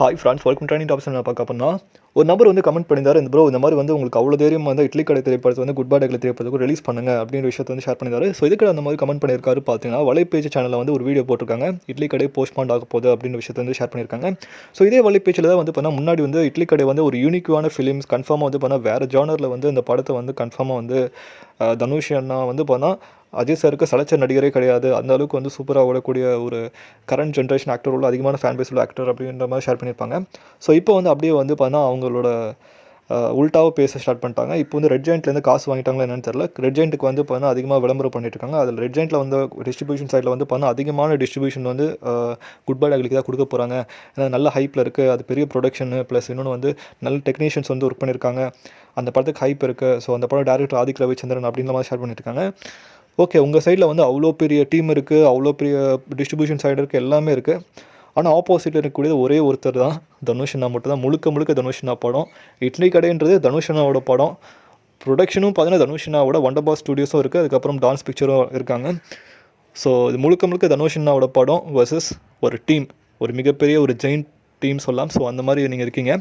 Hi friends welcome training tops நான் பார்க்க பண்ணா ஒரு நபர் வந்து கமெண்ட் பண்ணியிருந்தார் இந்த ப்ரோ இந்த மாதிரி வந்து உங்களுக்கு அவ்வளோ தைரியம் வந்து இட்லி கடை திரைப்படத்தை வந்து குட் பாடகளை திரைப்படத்துக்கு ரிலீஸ் பண்ணுங்க அப்படின்ற விஷயத்தை வந்து ஷேர் பண்ணியிருந்தாரு ஸோ இதுக்கு அந்த மாதிரி கமெண்ட் பண்ணியிருக்காரு பார்த்தீங்கன்னா வலைப்பேஜ் சேனலில் வந்து ஒரு வீடியோ போட்டிருக்காங்க. இட்லி கடை போஸ்ட்மார்ட் ஆக போகுது அப்படின்ற விஷயத்தை வந்து ஷேர் பண்ணியிருக்காங்க. ஸோ இதே வலைப்பேஜில் தான் வந்து பண்ணால் முன்னாடி வந்து இட்லி கடை வந்து ஒரு யூனிக்கான ஃபிலிம்ஸ் கன்ஃபார்மாக வந்து பண்ணால் வேறு ஜானரில் வந்து இந்த படத்தை வந்து கன்ஃபார்மாக வந்து தனுஷ் அண்ணா வந்து பண்ணால் அஜய் சாருக்கு சலைச்ச நடிகரே கிடையாது. அந்த அளவுக்கு வந்து சூப்பராக ஓடக்கூடிய ஒரு கரண்ட் ஜென்ரேஷன் ஆக்டர் உள்ள அதிகமான ஃபேன் பேஸ் உள்ள ஆக்டர் அப்படின்ற மாதிரி ஷேர் பண்ணியிருப்பாங்க. ஸோ இப்போ வந்து அப்படியே வந்து பார்த்தா அவங்களோட அஹ், பேச ஸ்டார்ட் பண்ணிட்டாங்க. இப்போ வந்து ரெட் ஜெயின்ட்லேருந்து காசு வாங்கிட்டாங்களா என்னன்னு தெரியல. ரெட் ஜெயின்ட்டுக்கு வந்து பார்த்தா அதிகமாக விளம்பரம் பண்ணிட்டு இருக்காங்க அதில் ரெட் ஜெயின்ட்டில் வந்து டிஸ்ட்ரிபியூஷன் சைடில் வந்து பார்த்தா அதிகமான டிஸ்ட்ரிபியூஷன் வந்து குட் பை அகலுக்கு தான் கொடுக்க போகிறாங்க ஏன்னா நல்ல ஹைப்பில் இருக்குது அது பெரிய ப்ரொடக்ஷனு ப்ளஸ் இன்னொன்று வந்து நல்ல டெக்னீஷியன்ஸ் வந்து ஒர்க் பண்ணியிருக்காங்க. அந்த படத்துக்கு ஹைப் இருக்குது ஸோ அந்த படம் டேரக்டர் ஆதிக் ரவிச்சந்திரன் அப்படின்ற மாதிரி ஷேர் பண்ணியிருக்காங்க ஓகே உங்கள் சைடில் வந்து அவ்வளோ பெரிய டீம் இருக்குது அவ்வளோ பெரிய டிஸ்ட்ரிபியூஷன் சைடு இருக்குது எல்லாமே இருக்குது ஆனால் ஆப்போசிட்டில் இருக்கக்கூடியது ஒரே ஒருத்தர் தான். தனுஷனா மட்டும் தான். முழுக்க முழுக்க தனுஷனா படம். இட்லி கடைன்றது தனுஷனாவோட படம். ப்ரொடக்ஷனும் பார்த்தீங்கன்னா தனுஷனாவோட வண்டர் பாஸ் ஸ்டுடியோஸும் இருக்குது அதுக்கப்புறம் டான்ஸ் பிக்சரும் இருக்காங்க. ஸோ இது முழுக்க முழுக்க தனுஷனாவோட படம் வர்சஸ் ஒரு டீம் ஒரு மிகப்பெரிய ஒரு ஜெயின் டீம் சொல்லலாம். ஸோ அந்த மாதிரி நீங்கள் இருக்கீங்க.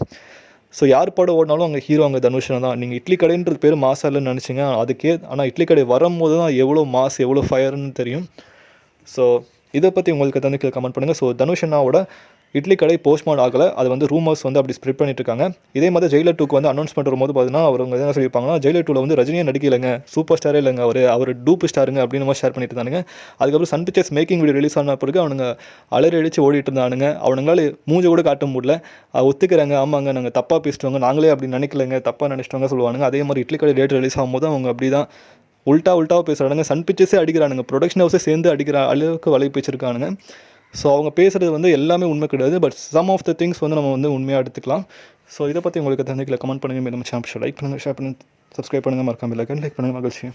ஸோ யார் படம் ஓடினாலும் அங்கே ஹீரோ அங்கே தனுஷன் தான். நீங்கள் இட்லி கடைன்றது பேர் மாசா இல்லைன்னு நினச்சிங்க. அதுக்கே ஆனால் இட்லி கடை வரும்போது தான் எவ்வளோ மாஸ் எவ்வளோ ஃபயர்னு தெரியும். ஸோ இதை பற்றி உங்களுக்கு தந்து கீழே கமெண்ட் பண்ணுங்கள் ஸோ தனுஷ் அண்ணாவோட இட்லி கடை போஸ்ட்மார்ட் ஆகலை. அது வந்து ரூமர்ஸ் வந்து அப்படி ஸ்ப்ரெட் பண்ணிட்டு இருக்காங்க. இதே மாதிரி ஜெயிலர் டூக்கு வந்து அனௌன்ஸ்மெண்ட் வரும்போது பார்த்தீங்கன்னா அவங்க என்ன சொல்லியிருப்பாங்கன்னா ஜெயிலர் டூவில் வந்து ரஜினியை நடிக்கலைங்க. சூப்பர் ஸ்டாரே இல்லைங்க அவர். அவர் டூப் ஸ்டாருங்க அப்படின்னு மாதிரி ஷேர் பண்ணிட்டு இருந்தானுங்க. அதுக்கப்புறம் Sun Pictures making video release ஆன பிறகு அவனுங்க அலறி அடித்து ஓடிட்டு இருந்தானுங்க. அவனுங்களால மூஞ்ச கூட காட்ட முடியல. ஒத்துக்கிறாங்க. ஆமாங்க நாங்கள் தப்பாக பேசிட்டோங்க நாங்களே அப்படி நினைக்கலங்க. தப்பாக நினச்சிட்டோங்க சொல்லுவானுங்க. அதே மாதிரி இட்லி கடை டேட் ரிலீஸ் ஆகும்போது அவங்க அப்படி தான் உல்ட்டா உல்ட்டாவாக பேசுகிறானுங்க சன் பிக்சர்ஸே அடிக்கிறானுங்க. ப்ரொடக்ஷன் ஹவுஸே சேர்ந்து அடிக்கிற அளவுக்கு வலை பேச்சிருக்கானுங்க ஸோ அவங்க பேசுகிறது வந்து எல்லாமே உண்மை கிடையாது. But some of the things வந்து நம்ம வந்து உண்மையாக எடுத்துக்கலாம். ஸோ இதை பற்றி உங்களுக்கு தந்தைகளை கமெண்ட் பண்ணுங்கள் நம்ம சேனல் லைக் பண்ணுங்கள் ஷேர் பண்ணுங்கள் சப்ஸ்கிரைப் பண்ணுங்கள் மறக்காமல் லைக் பண்ணுங்கள் மகிழ்ச்சி.